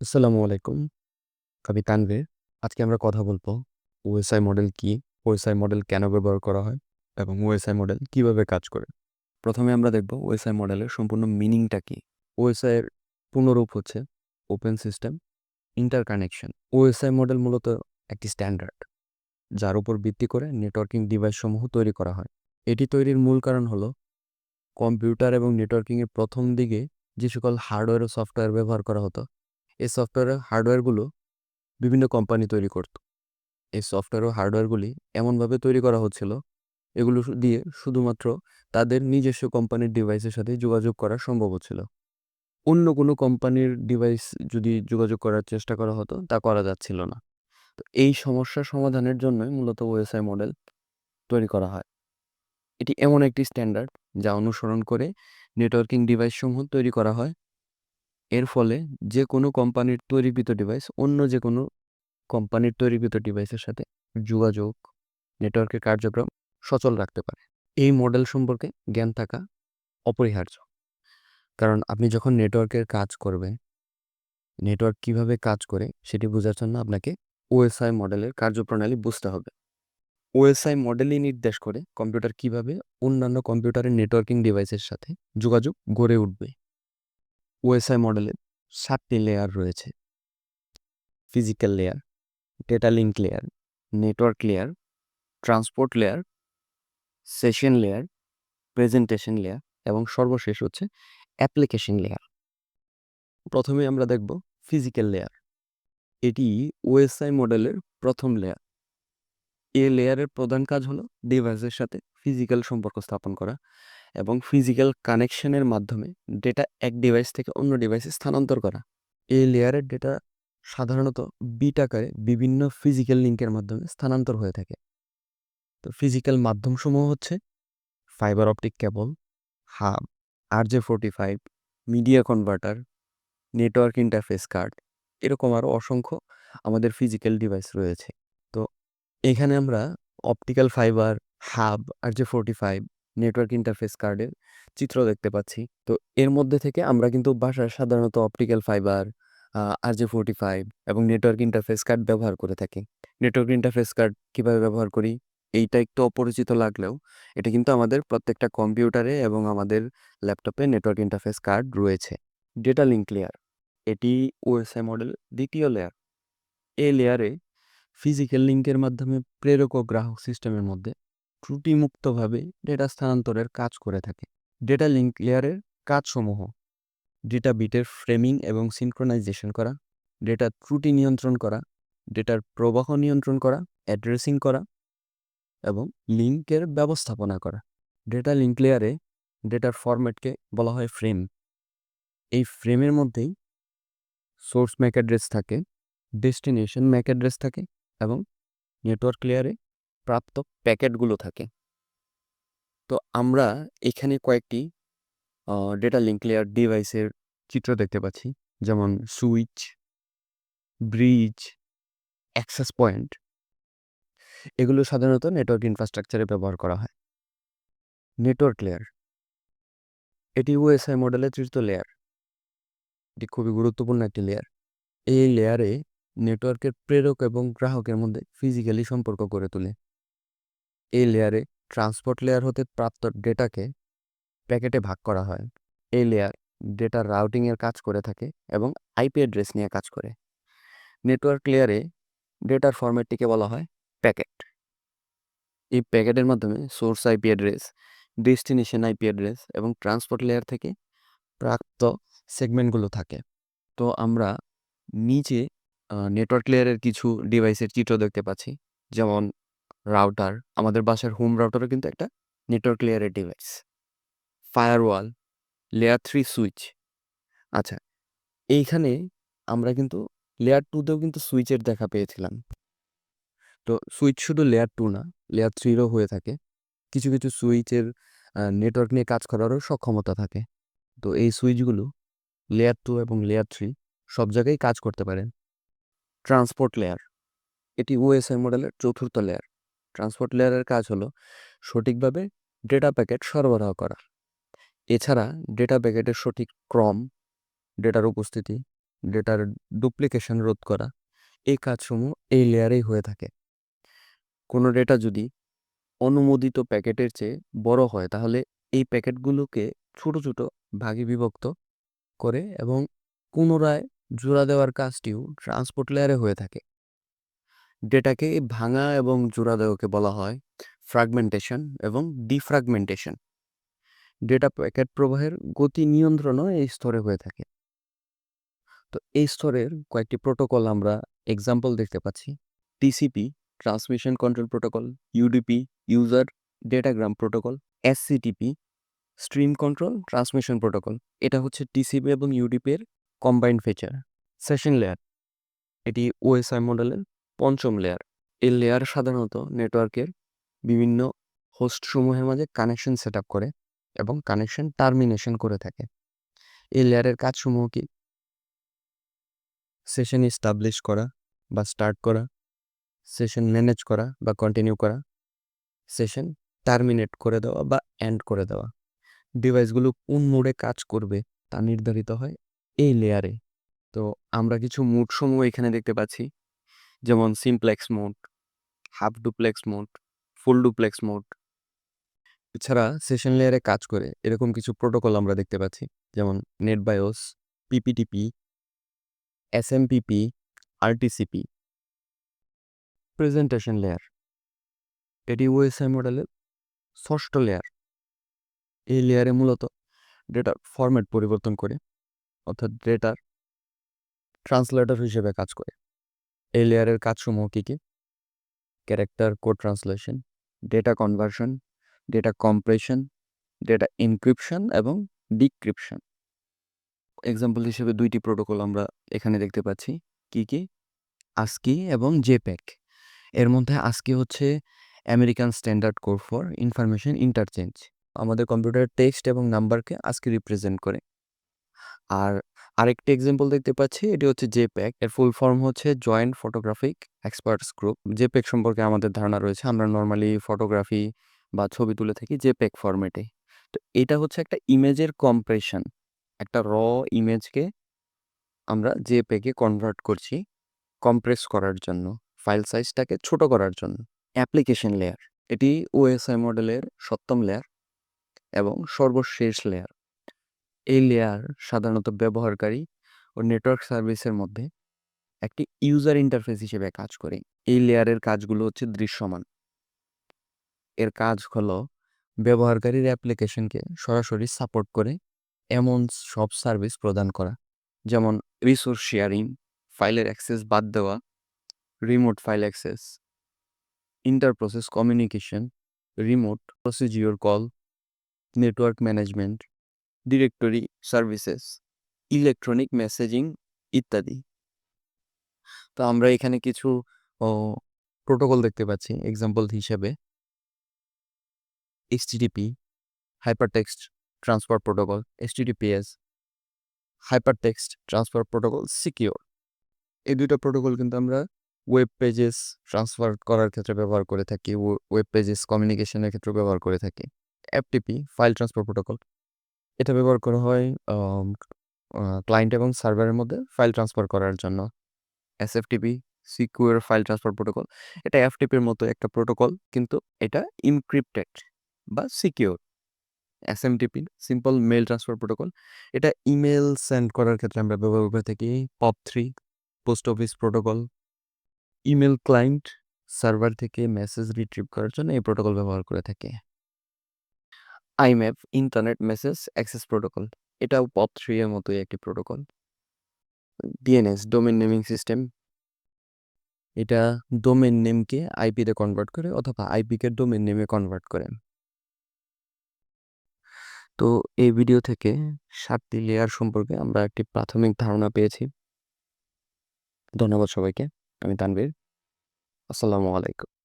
আসসালামু আলাইকুম। আমি তানভীর, আজকে আমরা কথা বলব ওএসআই মডেল কি? ওএসআই মডেল কেন ব্যবহার করা হয়? এবং ওএসআই মডেল কীভাবে কাজ করে? প্রথমে আমরা দেখব ওএসআই মডেলের সম্পূর্ণ মিনিংটা কি? ওএসআই এর পূর্ণরূপ হচ্ছে open system interconnection OSI model মূলত একটি স্ট্যান্ডার্ড যার উপর ভিত্তি করে নেটওয়ার্কিং ডিভাইসসমূহ তৈরি করা হয়। এটি তৈরির মূল কারণ হলো কম্পিউটার এবং নেটওয়ার্কিংয়ের প্রথম দিকে যে সকল হার্ডওয়্যার ও সফটওয়্যার ব্যবহার করা হতো এই সফটওয়্যারের হার্ডওয়্যারগুলো বিভিন্ন কোম্পানি তৈরি করত। এই সফটওয়্যার ও হার্ডওয়্যারগুলি এমনভাবে তৈরি করা হচ্ছিল, এগুলো দিয়ে শুধুমাত্র তাদের নিজস্ব কোম্পানির ডিভাইসের সাথে যোগাযোগ করা সম্ভব হচ্ছিল। অন্য কোনো কোম্পানির ডিভাইস যদি যোগাযোগ করার চেষ্টা করা হতো, তা করা যাচ্ছিল না। তো এই সমস্যা সমাধানের জন্যই মূলত ওএসআই মডেল তৈরি করা হয়। এটি এমন একটি স্ট্যান্ডার্ড যা অনুসরণ করে নেটওয়ার্কিং ডিভাইসসমূহ তৈরি করা হয়। এর ফলে যে কোনো কোম্পানির তৈরিকৃত ডিভাইস অন্য যে কোনো কোম্পানির তৈরিকৃত ডিভাইসের সাথে যোগাযোগ নেটওয়ার্কের কার্যক্রম সচল রাখতে পারে। এই মডেল সম্পর্কে জ্ঞান থাকা অপরিহার্য। কারণ আপনি যখন নেটওয়ার্কের কাজ করবেন নেটওয়ার্ক কীভাবে কাজ করে সেটি বোঝার জন্য আপনাকে ওএসআই মডেলের কার্যপ্রণালী বুঝতে হবে। ওএসআই মডেলই নির্দেশ করে কম্পিউটার কীভাবে অন্যান্য কম্পিউটারের নেটওয়ার্কিং ডিভাইসের সাথে যোগাযোগ গড়ে উঠবে। ওএসআই মডেলের সাতটি লেয়ার রয়েছে। Physical layer data link layer network layer transport layer session layer presentation layer এবং সর্বশেষ হচ্ছে অ্যাপ্লিকেশন লেয়ার প্রথমে আমরা দেখব ফিজিক্যাল লেয়ার এটি ওএসআই মডেলের প্রথম লেয়ার এ লেয়ারের প্রধান কাজ হলো ডিভাইসের সাথে ফিজিক্যাল সম্পর্ক স্থাপন করা। এবং ফিজিক্যাল কানেকশনের মাধ্যমে ডেটা এক ডিভাইস থেকে অন্য ডিভাইসে স্থানান্তর করা। এই লেয়ারের ডেটা সাধারণত বিট আকারে বিভিন্ন ফিজিক্যাল লিঙ্কের মাধ্যমে স্থানান্তর হয়ে থাকে। তো ফিজিক্যাল মাধ্যমসমূহ হচ্ছে fibre optic cable hub R J forty five media converter network interface card এরকম আরও অসংখ্য আমাদের ফিজিক্যাল ডিভাইস রয়েছে। তো এখানে আমরা optical fibre hub R J forty five network interface কার্ডের চিত্র দেখতে পাচ্ছি। তো এর মধ্যে থেকে আমরা কিন্তু বাসায় সাধারণত optical fibre R J forty five এবং নেটওয়ার্ক ইন্টারফেস কার্ড ব্যবহার করে থাকি। নেটওয়ার্ক ইন্টারফেস কার্ড কীভাবে ব্যবহার করি? এইটা একটু অপরিচিত লাগলেও এটা কিন্তু আমাদের প্রত্যেকটা কম্পিউটারে এবং আমাদের ল্যাপটপে নেটওয়ার্ক ইন্টারফেস কার্ড রয়েছে। ডেটা লিঙ্ক লেয়ার এটি ওএসআই মডেল দ্বিতীয় লেয়ার এই লেয়ারে ফিজিক্যাল লিঙ্কের মাধ্যমে প্রেরক ও গ্রাহক সিস্টেমের মধ্যে ত্রুটিমুক্তভাবে ডেটা স্থানান্তরের কাজ করে থাকে। ডেটা লিঙ্ক লেয়ারের কাজসমূহ। ডেটা বিটের ফ্রেমিং এবং সিনক্রোনাইজেশন করা। ডেটা ত্রুটি নিয়ন্ত্রণ করা। ডেটার প্রবাহ নিয়ন্ত্রণ করা। অ্যাড্রেসিং করা। এবং লিঙ্কের ব্যবস্থাপনা করা। ডেটা লিঙ্ক লেয়ারে ডেটার ফরম্যাটকে বলা হয় ফ্রেম এই ফ্রেমের মধ্যেই সোর্স ম্যাক অ্যাড্রেস থাকে ডেস্টিনেশন ম্যাক অ্যাড্রেস থাকে এবং নেটওয়ার্ক লেয়ারে প্রাপ্ত প্যাকেটগুলো থাকে। তো আমরা এখানে কয়েকটি ডেটা লিঙ্ক লেয়ার ডিভাইসের চিত্র দেখতে পাচ্ছি। যেমন সুইচ ব্রিজ অ্যাক্সেস পয়েন্ট এগুলো সাধারণত নেটওয়ার্ক ইনফ্রাস্ট্রাকচারে ব্যবহার করা হয়। নেটওয়ার্ক লেয়ার এটি ওএসআই মডেলের তৃতীয় লেয়ার এটি খুবই গুরুত্বপূর্ণ একটি লেয়ার এই লেয়ারে নেটওয়ার্কের প্রেরক এবং গ্রাহকের মধ্যে ফিজিক্যালি সম্পর্ক গড়ে তোলে। এই লেয়ারে ট্রান্সপোর্ট লেয়ার হতে প্রাপ্ত ডেটাকে প্যাকেটে ভাগ করা হয়। এই লেয়ার ডেটার রাউটিংয়ের কাজ করে থাকে এবং আইপি অ্যাড্রেস নিয়ে কাজ করে। নেটওয়ার্ক লেয়ারে ডেটার ফরম্যাটটিকে বলা হয় প্যাকেট এই প্যাকেটের মাধ্যমে source IP address destination IP address এবং ট্রান্সপোর্ট লেয়ার থেকে প্রাপ্ত সেগমেন্টগুলো থাকে। তো আমরা নিচে নেটওয়ার্ক লেয়ারের কিছু ডিভাইসের চিত্র দেখতে পাচ্ছি। যেমন রাউটার আমাদের বাসার হোম রাউটারও কিন্তু একটা নেটওয়ার্ক লেয়ারের device firewall layer three switch আচ্ছা এইখানে আমরা কিন্তু লেয়ার টুতেও কিন্তু সুইচের দেখা পেয়েছিলাম। তো সুইচ শুধু লেয়ার টু না লেয়ার থ্রিরও হয়ে থাকে। কিছু কিছু সুইচের নেটওয়ার্ক নিয়ে কাজ করারও সক্ষমতা থাকে। তো এই সুইচগুলো লেয়ার টু এবং লেয়ার থ্রি সব জায়গায় কাজ করতে পারে। ট্রান্সপোর্ট লেয়ার এটি ওএসআই মডেলের চতুর্থ লেয়ার ট্রান্সপোর্ট লেয়ারের কাজ হলো সঠিকভাবে ডেটা প্যাকেট সরবরাহ করা। এছাড়া ডেটা প্যাকেটের সঠিক ক্রম, ডেটার উপস্থিতি, ডেটার ডুপ্লিকেশন রোধ করা, এই কাজসমূহ এই লেয়ারেই হয়ে থাকে। কোনো ডেটা যদি অনুমোদিত প্যাকেটের চেয়ে বড় হয়, তাহলে এই প্যাকেটগুলোকে ছোট ছোট, ভাগে বিভক্ত করে এবং পুনরায় জোড়া দেওয়ার কাজটিও ট্রান্সপোর্ট লেয়ারে হয়ে থাকে। ডেটাকে ভাঙা এবং জোড়া দেওয়াকে বলা হয় ফ্র্যাগমেন্টেশন এবং ডিফ্র্যাগমেন্টেশন ডেটা প্যাকেট প্রবাহের গতি নিয়ন্ত্রণও এই স্তরে হয়ে থাকে। তো এই স্তরের কয়েকটি প্রোটোকল আমরা এক্সাম্পল দেখতে পাচ্ছি। TCP transmission control protocol UDP user datagram protocol SCTP stream control transmission protocol এটা হচ্ছে টিসিপি এবং ইউডিপি এর কম্বাইন্ড ফিচার সেশন লেয়ার এটি ওএসআই মডেলের পঞ্চম লেয়ার এই লেয়ার সাধারণত নেটওয়ার্কের বিভিন্ন হোস্টসমূহের মাঝে কানেকশন সেট করে এবং কানেকশন টার্মিনেশন করে থাকে। এই লেয়ারের কাজসমূহ কি? সেশন ইস্টাবলিশ করা বা স্টার্ট করা সেশন ম্যানেজ করা বা কন্টিনিউ করা সেশন টার্মিনেট করে দেওয়া বা এন্ড করে দেওয়া। ডিভাইসগুলো কোন মোডে কাজ করবে তা নির্ধারিত হয় এই লেয়ারে তো আমরা কিছু মোড সমূহ এখানে দেখতে পাচ্ছি। যেমন simplex mode, half duplex mode, full duplex mode. এছাড়া সেশন লেয়ারে কাজ করে এরকম কিছু প্রোটোকল আমরা দেখতে পাচ্ছি। যেমন NetBIOS, PPTP S SMPP, RTCP. Presentation layer, এটি ওএসআই মডেলের ষষ্ঠ লেয়ার। এই লেয়ারে মূলত ডেটার ফরম্যাট পরিবর্তন করে, অর্থাৎ ডেটার ট্রান্সলেটর হিসেবে কাজ করে। এই লেয়ারের কাজসমূহ কী কী? Character code translation data conversion data compression data encryption এবং ডিক্রিপশন এক্সাম্পল হিসেবে দুইটি প্রোটোকল আমরা এখানে দেখতে পাচ্ছি। কি কি? আস্কি এবং জেপ্যাক এর মধ্যে আস্কি হচ্ছে American standard code for information interchange আমাদের কম্পিউটারের টেক্সট এবং নাম্বারকে আজকে রিপ্রেজেন্ট করে। আর আরেকটি এক্সাম্পল দেখতে পাচ্ছি, এটি হচ্ছে জেপ্যাক এর ফুল ফর্ম হচ্ছে joint photographic experts group JPEG সম্পর্কে আমাদের ধারণা রয়েছে, আমরা নর্মালি ফটোগ্রাফি বা ছবি তুলে থাকি জেপ্যাক ফর্মেটে তো এটা হচ্ছে একটা ইমেজের কম্প্রেশন একটা র ইমেজকে আমরা জেপ্যাকে কনভার্ট করছি কম্প্রেস করার জন্য ফাইল সাইজটাকে ছোট করার জন্য। অ্যাপ্লিকেশন লেয়ার এটি ওএসআই মডেলের সপ্তম লেয়ার এবং সর্বশেষ লেয়ার এই লেয়ার সাধারণত ব্যবহারকারী ও নেটওয়ার্ক সার্ভিসের মধ্যে একটি ইউজার ইন্টারফেস হিসেবে কাজ করে। এই লেয়ারের কাজগুলো হচ্ছে দৃশ্যমান। এর কাজ হলো ব্যবহারকারীর অ্যাপ্লিকেশনকে সরাসরি সাপোর্ট করে এমন সব সার্ভিস প্রদান করা, যেমন রিসোর্স শেয়ারিং ফাইলের অ্যাক্সেস বাদ দেওয়া remote file access inter process communication remote procedure call network management directory services electronic messaging ইত্যাদি। তো আমরা এখানে কিছু প্রোটোকল দেখতে পাচ্ছি এক্সাম্পল হিসেবে। HTTP hypertext transfer protocol HTTPS hypertext transfer protocol secure এই দুটো প্রোটোকল কিন্তু আমরা ওয়েব পেজেস ট্রান্সফার করার ক্ষেত্রে ব্যবহার করে থাকি ওয়েব পেজেস কমিউনিকেশনের ক্ষেত্রে ব্যবহার করে থাকি। এফটিপি ফাইল ট্রান্সফার প্রোটোকল এটা ব্যবহার করা হয় ক্লায়েন্ট এবং সার্ভারের মধ্যে ফাইল ট্রান্সফার করার জন্য। SFTP secure file transfer protocol এটা এফটিপির মতো একটা প্রোটোকল কিন্তু এটা ইনক্রিপ্টেড বা secure SMTP simple mail transfer protocol এটা ইমেল সেন্ড করার ক্ষেত্রে আমরা ব্যবহার করে থাকি pop three post office protocol email client server থেকে মেসেজ রিট্রিভ করার জন্য এই প্রোটোকল ব্যবহার করে থাকে। IMAP internet message access protocol এটাও পপ থ্রি এর মতোই একটি protocol DNS domain naming system এটা ডোমেন নেমকে আইপিতে কনভার্ট করে অথবা আইপিকে ডোমেন নেমে কনভার্ট করে। তো এই ভিডিও থেকে সাতটি লেয়ার সম্পর্কে আমরা একটি প্রাথমিক ধারণা পেয়েছি। ধন্যবাদ সবাইকে, আমি তানবীর আসসালামু আলাইকুম।